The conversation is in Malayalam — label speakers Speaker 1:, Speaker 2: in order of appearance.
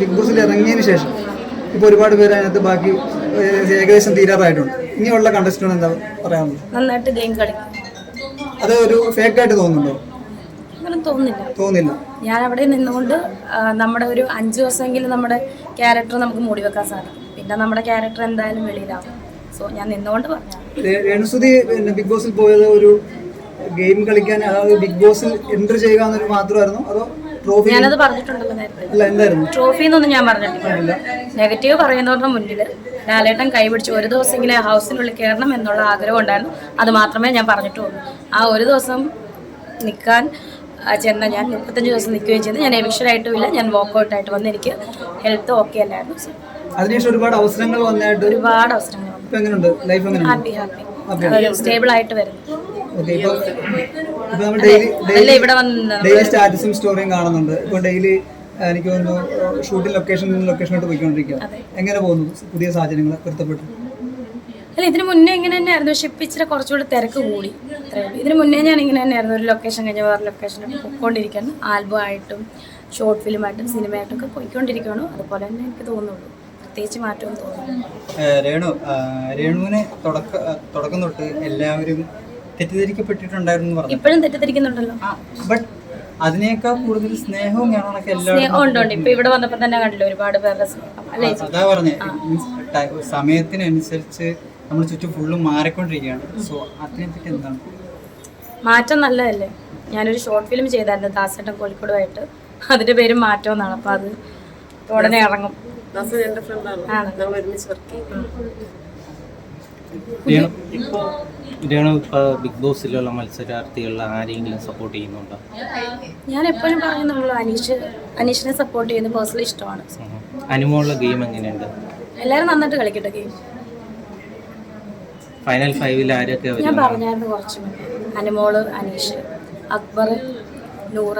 Speaker 1: ബിഗ് ബോസിൽ ഇറങ്ങിയതിന് ശേഷം ഇപ്പോൾ ഒരുപാട് പേര് അതിനകത്ത് ബാക്കി ഏകദേശം തീരാറായിട്ടുണ്ട്. ഇനിയുള്ള കണ്ടസ്റ്റന്റ് എന്താ പറയാനുള്ളത്?
Speaker 2: നന്നായിട്ട് ഗെയിം കളിക്കും.
Speaker 1: അത് ഒരു ഫേക്ക് ആയിട്ട് തോന്നുന്നുണ്ടോ?
Speaker 2: അങ്ങനെ തോന്നുന്നില്ല.
Speaker 1: തോന്നുന്നില്ല
Speaker 2: ഞാൻ അവിടെ നിന്നുകൊണ്ട് നമ്മുടെ ഒരു അഞ്ച് ദിവസമെങ്കിലും നമ്മുടെ ക്യാരക്ടർ നമുക്ക് മൂടി വെക്കാൻ സാധിക്കും. പിന്നെ നമ്മുടെ ക്യാരക്ടർ എന്തായാലും വെളിയിലാവും. സോ ഞാൻ നിന്നുകൊണ്ട് പറഞ്ഞു.
Speaker 1: രേണുസുതി ബിഗ് ബോസിൽ പോയത് ഒരു ഗെയിം കളിക്കാൻ അതായത് ബിഗ് ബോസിൽ എൻട്രി ചെയ്യുക എന്നൊരു മാത്രമായിരുന്നു? അതോ ട്രോഫി
Speaker 2: ഞാനത് പറഞ്ഞിട്ടുണ്ടല്ലോ നേരത്തെ. ട്രോഫി എന്നൊന്നും ഞാൻ പറഞ്ഞിട്ടില്ല. നെഗറ്റീവ് പറയുന്നവരുടെ മുന്നിൽ ലാലേട്ടൻ കൈപിടിച്ച് ഒരു ദിവസമെങ്കിലും ഇങ്ങനെ ഹൗസിനുള്ളിൽ കയറണം എന്നുള്ള ആഗ്രഹം ഉണ്ടായിരുന്നു. അത് മാത്രമേ ഞാൻ പറഞ്ഞിട്ടുള്ളൂ. ആ ഒരു ദിവസം നിൽക്കാൻ ചെന്ന ഞാൻ മുപ്പത്തഞ്ച് ദിവസം നിൽക്കുകയും ചെയ്തു. ഞാൻ എവിക്ഷനായിട്ടും ഇല്ല. ഞാൻ വോക്കൗട്ട് ആയിട്ട് വന്ന് എനിക്ക് ഹെൽത്ത് ഓക്കെ അല്ലായിരുന്നു.
Speaker 1: അതിനുശേഷം ഒരുപാട് അവസരങ്ങൾ വന്നായിട്ട്
Speaker 2: ഒരുപാട് അവസരങ്ങൾ സ്റ്റേബിൾ ആയിട്ട് വരുന്നു. അല്ല ഇവിടെ വന്ന്
Speaker 1: ഡെയിലി സ്റ്റാറ്റസും സ്റ്റോറിയും കാണുന്നുണ്ട്. ഇപ്പൊ ഡെയിലി എനിക്ക് തോന്നുന്നു ഷൂട്ടിംഗ് ലൊക്കേഷനിൽ നിന്ന് ലൊക്കേഷനോട്ട് പോയിക്കൊണ്ടിരിക്കുക എങ്ങനെ പോകുന്നു പുതിയ സാഹചര്യങ്ങൾ പൊരുത്തപ്പെട്ടു?
Speaker 2: അല്ല ഇതിന് മുന്നേ ഇങ്ങനെ തന്നെയായിരുന്നു പക്ഷെ ഇപ്പം ഇച്ചിരി കുറച്ചുകൂടി തിരക്ക് കൂടി. അത്രയും ഉള്ളൂ. ഇതിന് മുന്നേ ഞാൻ ഇങ്ങനെ തന്നെയായിരുന്നു ഒരു ലൊക്കേഷൻ കഴിഞ്ഞ് വേറെ ലൊക്കേഷനൊക്കെ പോയിക്കൊണ്ടിരിക്കുകയാണ് ആൽബം ആയിട്ടും ഷോർട്ട് ഫിലിമായിട്ടും സിനിമയായിട്ടും ഒക്കെ പോയിക്കൊണ്ടിരിക്കുകയാണ് അതുപോലെ തന്നെ എനിക്ക് തോന്നുള്ളൂ പ്രത്യേകിച്ച് മാറ്റമൊന്നും തോന്നുന്നു
Speaker 3: രേണു രേണുവിനെ തുടക്ക തുടക്കം തൊട്ട് എല്ലാവരും തെറ്റിദ്ധരിക്കപ്പെട്ടിട്ടുണ്ടായിരുന്നു എന്ന് പറഞ്ഞു.
Speaker 2: ഇപ്പോഴും തെറ്റിദ്ധരിക്കുന്നുണ്ടല്ലോ
Speaker 3: ബട്ട് അതിനേക്കാൾ കൂടുതൽ സ്നേഹവും കാണാനൊക്കെ എല്ലാവരും
Speaker 2: ഉണ്ട് ഉണ്ട്. ഇപ്പൊ ഇവിടെ വന്നപ്പോൾ തന്നെ കണ്ടില്ല ഒരുപാട് പേരുടെ
Speaker 3: അതാ പറഞ്ഞേ. സമയത്തിനനുസരിച്ച് നമ്മൾ ചുറ്റും ഫുള്ളും മാറിക്കൊണ്ടിരിക്കുകയാണ്. സോ അതിനെപ്പറ്റി എന്താണ്?
Speaker 2: മാറ്റം നല്ലതല്ലേ? ഞാനൊരു ഷോർട്ട് ഫിലിം ചെയ്തായിരുന്നു ദാസേട്ടൻ കോഴിക്കോടുമായിട്ട്. അതിന്റെ പേര് മാറ്റം എന്നാണ് അപ്പൊ അത് ഉടനെ ഇറങ്ങും. ആണ്.
Speaker 4: രേണു രേണു ബിഗ് ബോസിലുള്ള മത്സരാർത്ഥികളിൽ ആരെങ്കിലും സപ്പോർട്ട് ചെയ്യുന്നുണ്ടോ?
Speaker 2: ഞാൻ എപ്പോഴും പറയുന്നുള്ളൂ അനീഷ് അനീഷിനെ സപ്പോർട്ട് ചെയ്യുന്ന പേഴ്സണലി ഇഷ്ടമാണ്.
Speaker 4: അനുമോളുടെ ഗെയിം എങ്ങനെയുണ്ട്?
Speaker 2: എല്ലാവരും നന്നായിട്ട് കളിക്കട്ടെ ഗെയിം.
Speaker 4: ഫൈനൽ ഫൈവിൽ ആരൊക്കെ
Speaker 2: ഞാൻ പറഞ്ഞായിരുന്നു കുറച്ച് അനുമോൾ അനീഷ് അക്ബർ നൂറ.